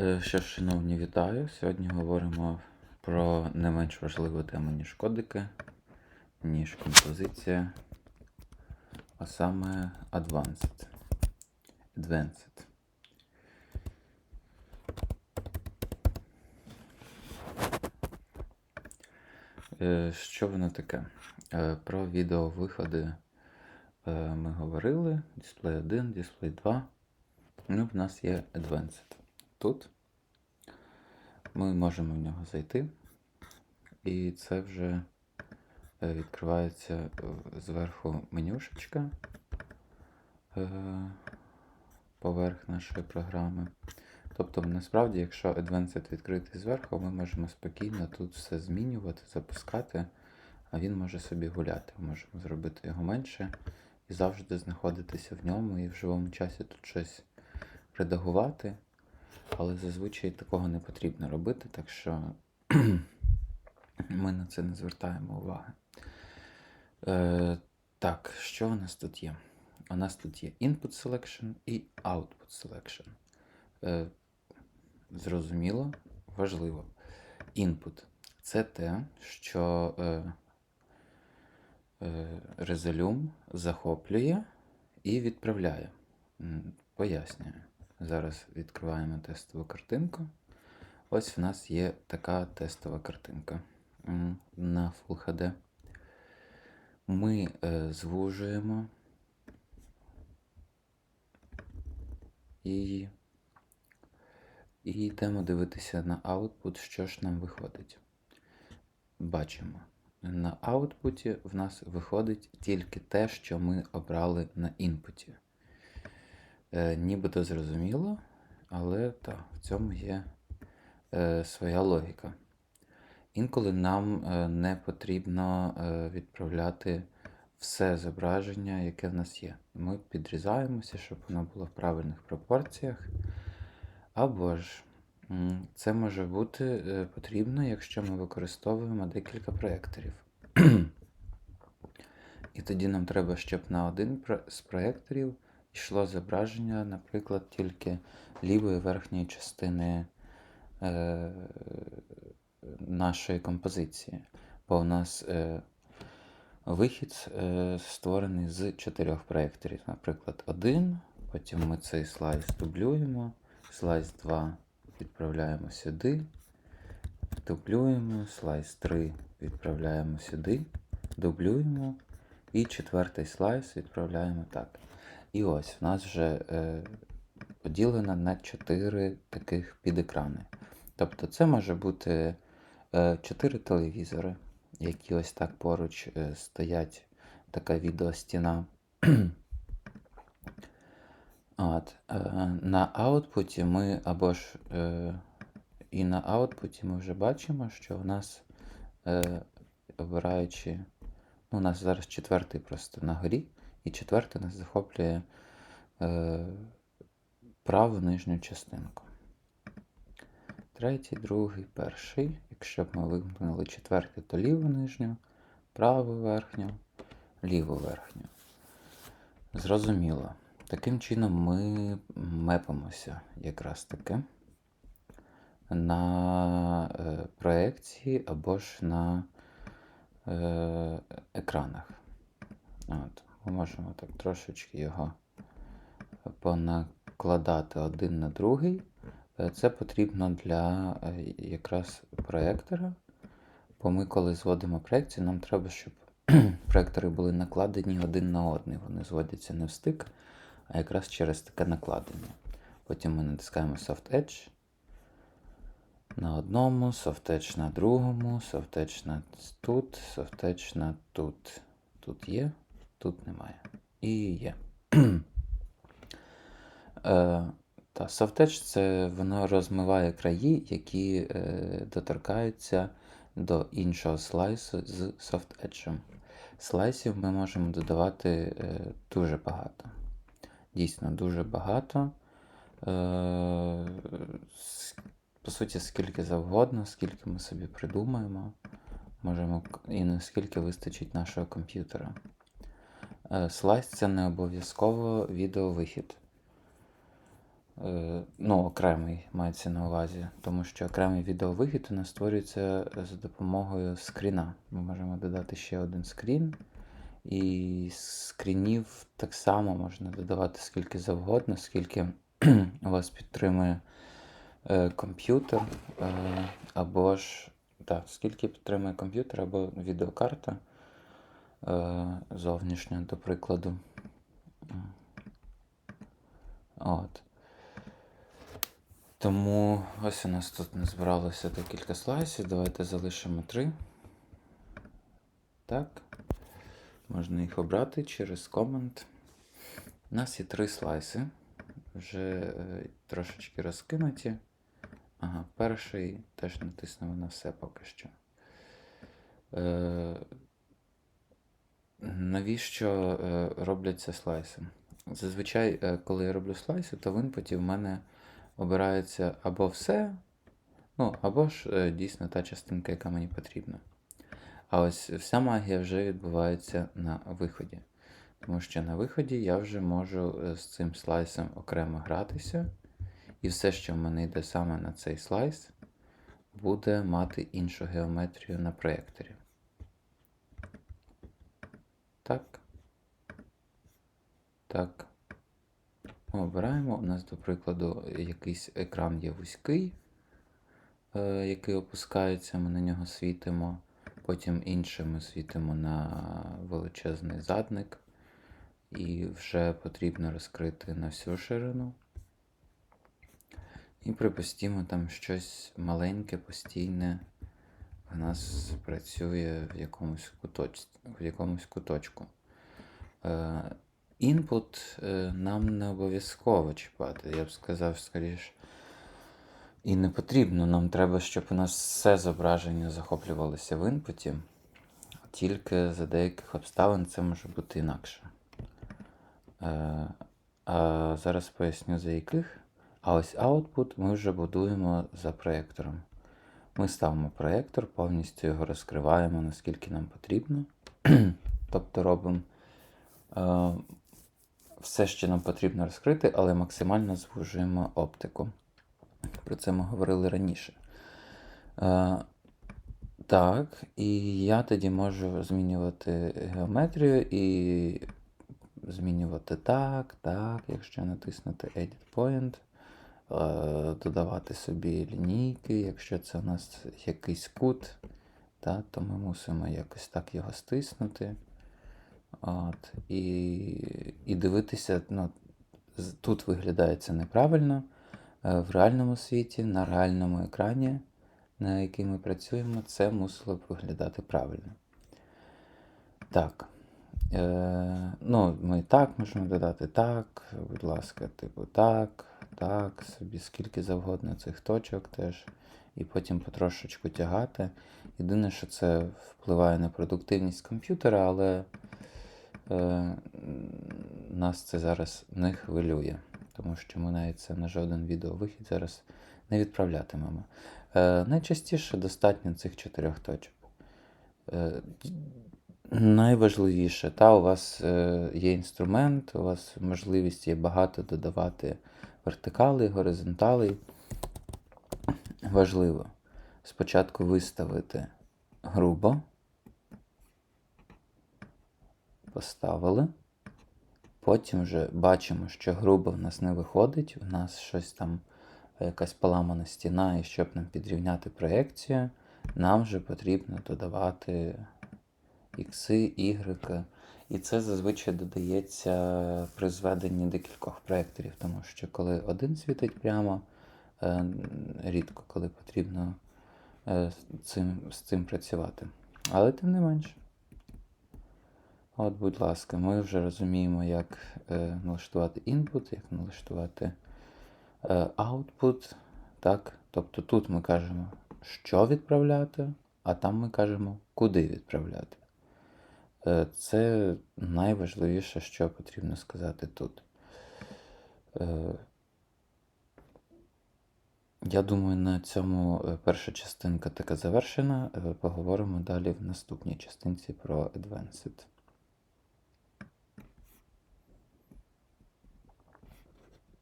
Е, ж, шановні, вітаю. Сьогодні говоримо про не менш важливу тему, ніж кодики, ніж композиція, а саме Advanced. Advanced. Е, Що воно таке? Е, Про відеовиходи е, ми говорили. Дисплей 1, дисплей 2. Ну, в нас є Advanced. Тут ми можемо в нього зайти, і це вже е, відкривається зверху менюшечка е, поверх нашої програми. Тобто, насправді, якщо Advanced відкритий зверху, ми можемо спокійно тут все змінювати, запускати, а він може собі гуляти. Можемо зробити його менше і завжди знаходитися в ньому і в живому часі тут щось редагувати. Але зазвичай такого не потрібно робити, так що ми на це не звертаємо уваги. Е, так, що у нас тут є? У нас тут є Input Selection і Output Selection. Е, зрозуміло, важливо. Input це те, що е, е, Resolume захоплює і відправляє. Пояснюю. Зараз відкриваємо тестову картинку. Ось в нас є така тестова картинка на Full HD. Ми е, звужуємо її і йдемо дивитися на output, що ж нам виходить. Бачимо, на аутпуті в нас виходить тільки те, що ми обрали на інпуті. Е, нібито зрозуміло, але так, в цьому є е, своя логіка. Інколи нам е, не потрібно е, відправляти все зображення, яке в нас є. Ми підрізаємося, щоб воно було в правильних пропорціях. Або ж це може бути е, потрібно, якщо ми використовуємо декілька проєкторів. І тоді нам треба, щоб на один з проєкторів йшло зображення, наприклад, тільки лівої верхньої частини е, нашої композиції. Бо у нас е, вихід е, створений з чотирьох проєкторів. Наприклад, один, потім ми цей слайс дублюємо, слайс 2 відправляємо сюди, дублюємо, слайс 3 відправляємо сюди, дублюємо, і четвертий слайс відправляємо так. І ось в нас вже е, поділено на 4 таких підекрани. Тобто це може бути е, 4 телевізори, які ось так поруч е, стоять, така відеостіна. От, е, на аутпуті ми або ж е, і на аутпуті ми вже бачимо, що у нас, е, обираючи, ну, у нас зараз четвертий просто на горі, і четвертий нас захоплює е, праву нижню частинку. Третій, другий, перший. Якщо б ми вимкнули четвертий, то ліву нижню, праву верхню, ліву верхню. Зрозуміло. Таким чином ми мепимося якраз таки на е, проекції або ж на е, екранах. От. Можемо так трошечки його понакладати один на другий. Е, Це потрібно для е, якраз проектора. Бо ми, коли зводимо проекцію, нам треба, щоб проектори були накладені один на один. Вони зводяться не в стик, а якраз через таке накладення. Потім ми натискаємо Soft Edge на одному, Soft Edge на другому, Soft Edge на тут, Soft Edge на тут. Тут є, тут немає. І є. Е, та Edge це воно розмиває краї, які е, доторкаються до іншого слайсу з Edge. Слайсів ми можемо додавати е, дуже багато. Дійсно, дуже багато. Е, по суті, скільки завгодно, скільки ми собі придумаємо, можемо і наскільки вистачить нашого комп'ютера. Е, Слайс це не обов'язково відеовихід. Е, ну, окремий мається на увазі, тому що окремий відеовихід у нас створюється за допомогою скріна. Ми можемо додати ще один скрін, і скрінів так само можна додавати скільки завгодно, скільки у вас підтримує е, комп'ютер, е, або ж так, скільки підтримує комп'ютер або відеокарта е, зовнішня, до прикладу. От. Тому ось у нас тут назбиралося декілька слайсів. Давайте залишимо три. Так. Можна їх обрати через комент. У нас є три слайси. Вже е, трошечки розкинуті. Ага, перший теж натиснемо на все поки що. Е, навіщо е, робляться слайси? Зазвичай, е, коли я роблю слайси, то в інпуті в мене обирається або все, ну, або ж е, дійсно та частинка, яка мені потрібна. А ось вся магія вже відбувається на виході. Тому що на виході я вже можу з цим слайсом окремо гратися. І все, що в мене йде саме на цей слайс, буде мати іншу геометрію на проєкторі. Так. Так. Обираємо. У нас, до прикладу, якийсь екран є вузький, е, який опускається, ми на нього світимо. Потім інше ми світимо на величезний задник. І вже потрібно розкрити на всю ширину. І припустімо, там щось маленьке, постійне в нас працює в якомусь, куточ... в якомусь куточку. Е, Інпут е, нам не обов'язково чіпати. Я б сказав, скоріш. І не потрібно. Нам треба, щоб у нас все зображення захоплювалося в інпуті. Тільки за деяких обставин це може бути інакше. Е, а зараз поясню за яких. А ось output ми вже будуємо за проєктором. Ми ставимо проєктор, повністю його розкриваємо, наскільки нам потрібно. тобто робимо е, все, що нам потрібно розкрити, але максимально звужуємо оптику. Про це ми говорили раніше. Е, так, і я тоді можу змінювати геометрію і змінювати так, так, якщо натиснути Edit Point, додавати собі лінійки, якщо це у нас якийсь кут, та, то ми мусимо якось так його стиснути. От, І і дивитися, ну, тут виглядає це неправильно. е, В реальному світі, на реальному екрані, на який ми працюємо, це мусило б виглядати правильно. Так. Е, ну, ми так можемо додати так, будь ласка, типу так, так, собі скільки завгодно цих точок теж. І потім потрошечку тягати. Єдине, що це впливає на продуктивність комп'ютера, але е, нас це зараз не хвилює, тому що ми навіть це на жоден відеовихід зараз не відправлятимемо. Е, найчастіше достатньо цих чотирьох точок. Е, найважливіше, та у вас е, є інструмент, у вас можливість є багато додавати вертикалей, горизонталей. Важливо спочатку виставити грубо. Поставили. Потім вже бачимо, що грубо в нас не виходить, у нас щось там, якась поламана стіна, і щоб нам підрівняти проекцію, нам вже потрібно додавати ікси, ігреки. І це зазвичай додається при зведенні декількох проєкторів, тому що коли один світить прямо, е, рідко коли потрібно е, цим, з цим працювати. Але тим не менше. От, будь ласка, ми вже розуміємо, як е, налаштувати input, як налаштувати output. Так? Тобто тут ми кажемо, що відправляти, а там ми кажемо, куди відправляти. Е, це найважливіше, що потрібно сказати тут. Е, я думаю, на цьому е, перша частинка така завершена. Поговоримо далі в наступній частинці про Advanced.